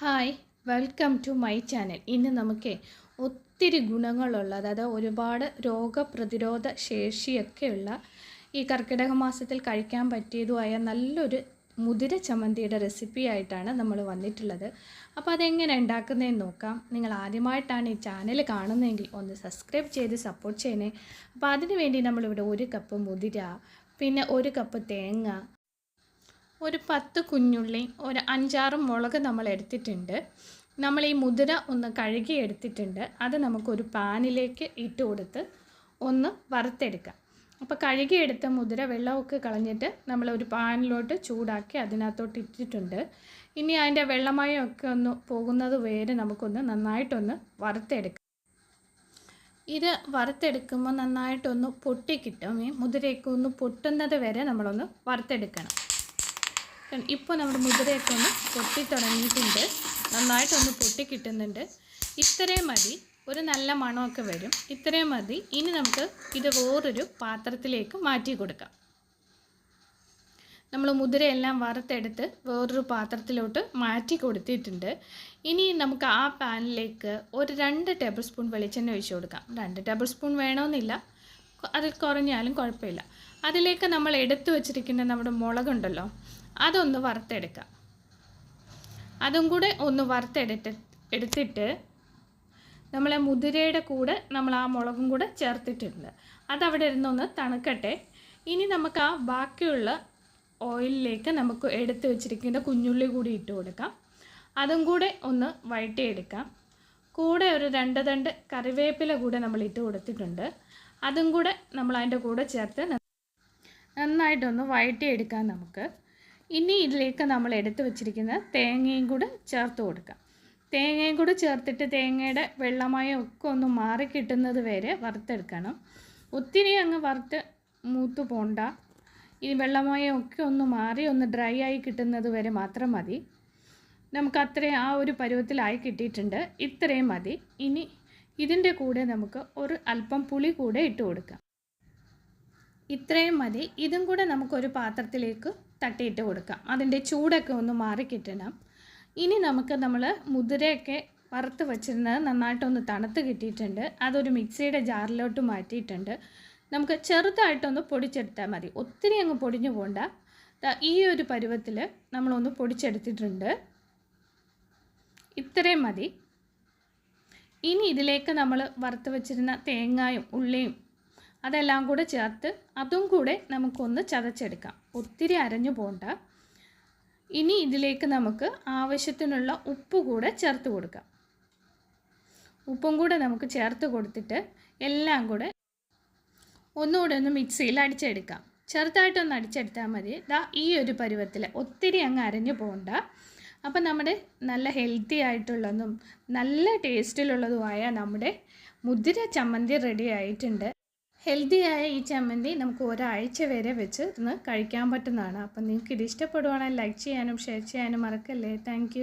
Hi welcome to my channel ഇന്ന് നമുക്ക് ഒത്തിരി ഗുണങ്ങളുള്ള അതായത് ഒരുപാട് രോഗപ്രതിരോധ ശേഷിയൊക്കെയുള്ള ഈ കർക്കിടക മാസത്തിൽ കഴിക്കാൻ പറ്റിയതുമായ നല്ലൊരു മുതിര ചമ്മന്തിയുടെ റെസിപ്പി ആയിട്ടാണ് നമ്മൾ വന്നിട്ടുള്ളത്. അപ്പോൾ അതെങ്ങനെ ഉണ്ടാക്കുന്നതെന്ന് നോക്കാം. നിങ്ങൾ ആദ്യമായിട്ടാണ് ഈ ചാനൽ കാണുന്നതെങ്കിൽ ഒന്ന് സബ്സ്ക്രൈബ് ചെയ്ത് സപ്പോർട്ട് ചെയ്യണേ. അപ്പോൾ അതിനുവേണ്ടി നമ്മളിവിടെ ഒരു കപ്പ് മുതിര പിന്നെ ഒരു കപ്പ് തേങ്ങ ഒരു പത്ത് കുഞ്ഞുള്ളി ഒരു അഞ്ചാറ് മുളക് നമ്മൾ എടുത്തിട്ടുണ്ട്. നമ്മൾ ഈ മുതിര ഒന്ന് കഴുകി എടുത്തിട്ടുണ്ട്. അത് നമുക്കൊരു പാനിലേക്ക് ഇട്ട് കൊടുത്ത് ഒന്ന് വറുത്തെടുക്കാം. അപ്പോൾ കഴുകിയെടുത്ത മുതിര വെള്ളമൊക്കെ കളഞ്ഞിട്ട് നമ്മൾ ഒരു പാനിലോട്ട് ചൂടാക്കി അതിനകത്തോട്ട് ഇട്ടിട്ടുണ്ട്. ഇനി അതിന്റെ വെള്ളമയൊക്കെ ഒന്ന് പോകുന്നത് വരെ നമുക്കൊന്ന് നന്നായിട്ടൊന്ന് വറുത്തെടുക്കാം. ഇത് വറുത്തെടുക്കുമ്പോൾ നന്നായിട്ടൊന്ന് പൊട്ടിക്കിട്ടും ഈ മുതിരയൊക്കെ ഒന്ന് പൊട്ടുന്നത് വരെ നമ്മളൊന്ന് വറുത്തെടുക്കണം. ഇപ്പോൾ നമ്മുടെ മുതിരയൊക്കെ ഒന്ന് പൊട്ടി തുടങ്ങിയിട്ടുണ്ട് നന്നായിട്ടൊന്ന് പൊട്ടി കിട്ടുന്നുണ്ട് ഇത്രയും മതി. ഒരു നല്ല മണമൊക്കെ വരും. ഇത്രയും മതി. ഇനി നമുക്ക് ഇത് വേറൊരു പാത്രത്തിലേക്ക് മാറ്റി കൊടുക്കാം. നമ്മൾ മുതിരയെല്ലാം വറുത്തെടുത്ത് വേറൊരു പാത്രത്തിലോട്ട് മാറ്റി കൊടുത്തിട്ടുണ്ട്. ഇനി നമുക്ക് ആ പാനിലേക്ക് ഒരു രണ്ട് ടേബിൾ സ്പൂൺ വെളിച്ചെണ്ണ ഒഴിച്ചു കൊടുക്കാം. രണ്ട് ടേബിൾ സ്പൂൺ വേണമെന്നില്ല. അതിൽ കുറഞ്ഞാലും കുഴപ്പമില്ല. അതിലേക്ക് നമ്മൾ എടുത്തു വച്ചിരിക്കുന്ന നമ്മുടെ മുളകുണ്ടല്ലോ അതൊന്ന് വറുത്തെടുക്കാം. അതും കൂടെ ഒന്ന് വറുത്തെടുത്ത് എടുത്തിട്ട് നമ്മളെ മുതിരയുടെ കൂടെ നമ്മൾ ആ മുളകും കൂടെ ചേർത്തിട്ടുണ്ട്. അതവിടെ ഇരുന്നൊന്ന് തണുക്കട്ടെ. ഇനി നമുക്ക് ആ ബാക്കിയുള്ള ഓയിലിലേക്ക് നമുക്ക് എടുത്തു വെച്ചിരിക്കുന്ന കുഞ്ഞുള്ളി കൂടി ഇട്ട് കൊടുക്കാം. അതും കൂടെ ഒന്ന് വഴറ്റിയെടുക്കാം. കൂടെ ഒരു രണ്ട് തണ്ട് കറിവേപ്പില കൂടെ നമ്മൾ ഇട്ട് കൊടുത്തിട്ടുണ്ട്. അതും കൂടെ നമ്മൾ അതിന്റെ കൂടെ ചേർത്ത് നന്നായിട്ടൊന്ന് വഴറ്റിയെടുക്കാം നമുക്ക്. ഇനി ഇതിലേക്ക് നമ്മൾ എടുത്തു വച്ചിരിക്കുന്ന തേങ്ങയും കൂടെ ചേർത്ത് കൊടുക്കാം. തേങ്ങയും കൂടെ ചേർത്തിട്ട് തേങ്ങയുടെ വെള്ളമയം ഒക്കെ ഒന്ന് മാറി കിട്ടുന്നത് വരെ വറുത്തെടുക്കണം. ഒത്തിരി അങ്ങ് വറുത്ത് മൂത്ത് പോണ്ട. ഈ വെള്ളമയം ഒക്കെ ഒന്ന് മാറി ഒന്ന് ഡ്രൈ ആയി കിട്ടുന്നത് വരെ മാത്രം മതി. നമുക്ക് അത്രയും ആ ഒരു പരുവത്തിലായി കിട്ടിയിട്ടുണ്ട്. ഇത്രയും മതി. ഇനി ഇതിന്റെ കൂടെ നമുക്ക് ഒരു അല്പം പുളി കൂടെ ഇട്ട് കൊടുക്കാം. ഇത്രയും മതി. ഇതും കൂടെ നമുക്കൊരു പാത്രത്തിലേക്ക് തട്ടിയിട്ട് കൊടുക്കാം. അതിന്റെ ചൂടൊക്കെ ഒന്ന് മാറിക്കിട്ടണം ഇനി നമുക്ക് നമ്മൾ മുതിരയൊക്കെ വറുത്ത് വെച്ചിരുന്നത് നന്നായിട്ടൊന്ന് തണുത്ത് കിട്ടിയിട്ടുണ്ട്. അതൊരു മിക്സിയുടെ ജാറിലോട്ട് മാറ്റിയിട്ടുണ്ട്. നമുക്ക് ചെറുതായിട്ടൊന്ന് പൊടിച്ചെടുത്താൽ മതി. ഒത്തിരി അങ്ങ് പൊടിഞ്ഞു പോണ്ട. ഈ ഒരു പരുവത്തിൽ നമ്മളൊന്ന് പൊടിച്ചെടുത്തിട്ടുണ്ട്. ഇത്രയും മതി. ഇനി ഇതിലേക്ക് നമ്മൾ വറുത്ത് വെച്ചിരുന്ന തേങ്ങായും ഉള്ളിയും അതെല്ലാം കൂടെ ചേർത്ത് അതും കൂടെ നമുക്കൊന്ന് ചതച്ചെടുക്കാം. ഒത്തിരി അരഞ്ഞു പോണ്ട. ഇനി ഇതിലേക്ക് നമുക്ക് ആവശ്യത്തിനുള്ള ഉപ്പ് കൂടെ ചേർത്ത് കൊടുക്കാം. ഉപ്പും കൂടെ നമുക്ക് ചേർത്ത് കൊടുത്തിട്ട് എല്ലാം കൂടെ ഒന്നുകൂടെ ഒന്ന് മിക്സിയിൽ അടിച്ചെടുക്കാം. ചെറുതായിട്ടൊന്ന് അടിച്ചെടുത്താൽ മതി. ദാ ഈ ഒരു പരുവത്തിൽ ഒത്തിരി അങ്ങ് അരഞ്ഞു പോകണ്ട അപ്പം നമ്മുടെ നല്ല ഹെൽത്തി ആയിട്ടുള്ളതും നല്ല ടേസ്റ്റിലുള്ളതുമായ നമ്മുടെ മുതിര ചമ്മന്തി റെഡി ആയിട്ടുണ്ട്. ഹെൽത്തിയായ ഈ ചമ്മന്തി നമുക്ക് ഒരാഴ്ച വരെ വെച്ച് ഇന്ന് കഴിക്കാൻ പറ്റുന്നതാണ്. അപ്പം നിങ്ങൾക്ക് ഇത് ഇഷ്ടപ്പെടുവാണെങ്കിൽ ലൈക്ക് ചെയ്യാനും ഷെയർ ചെയ്യാനും മറക്കല്ലേ. താങ്ക്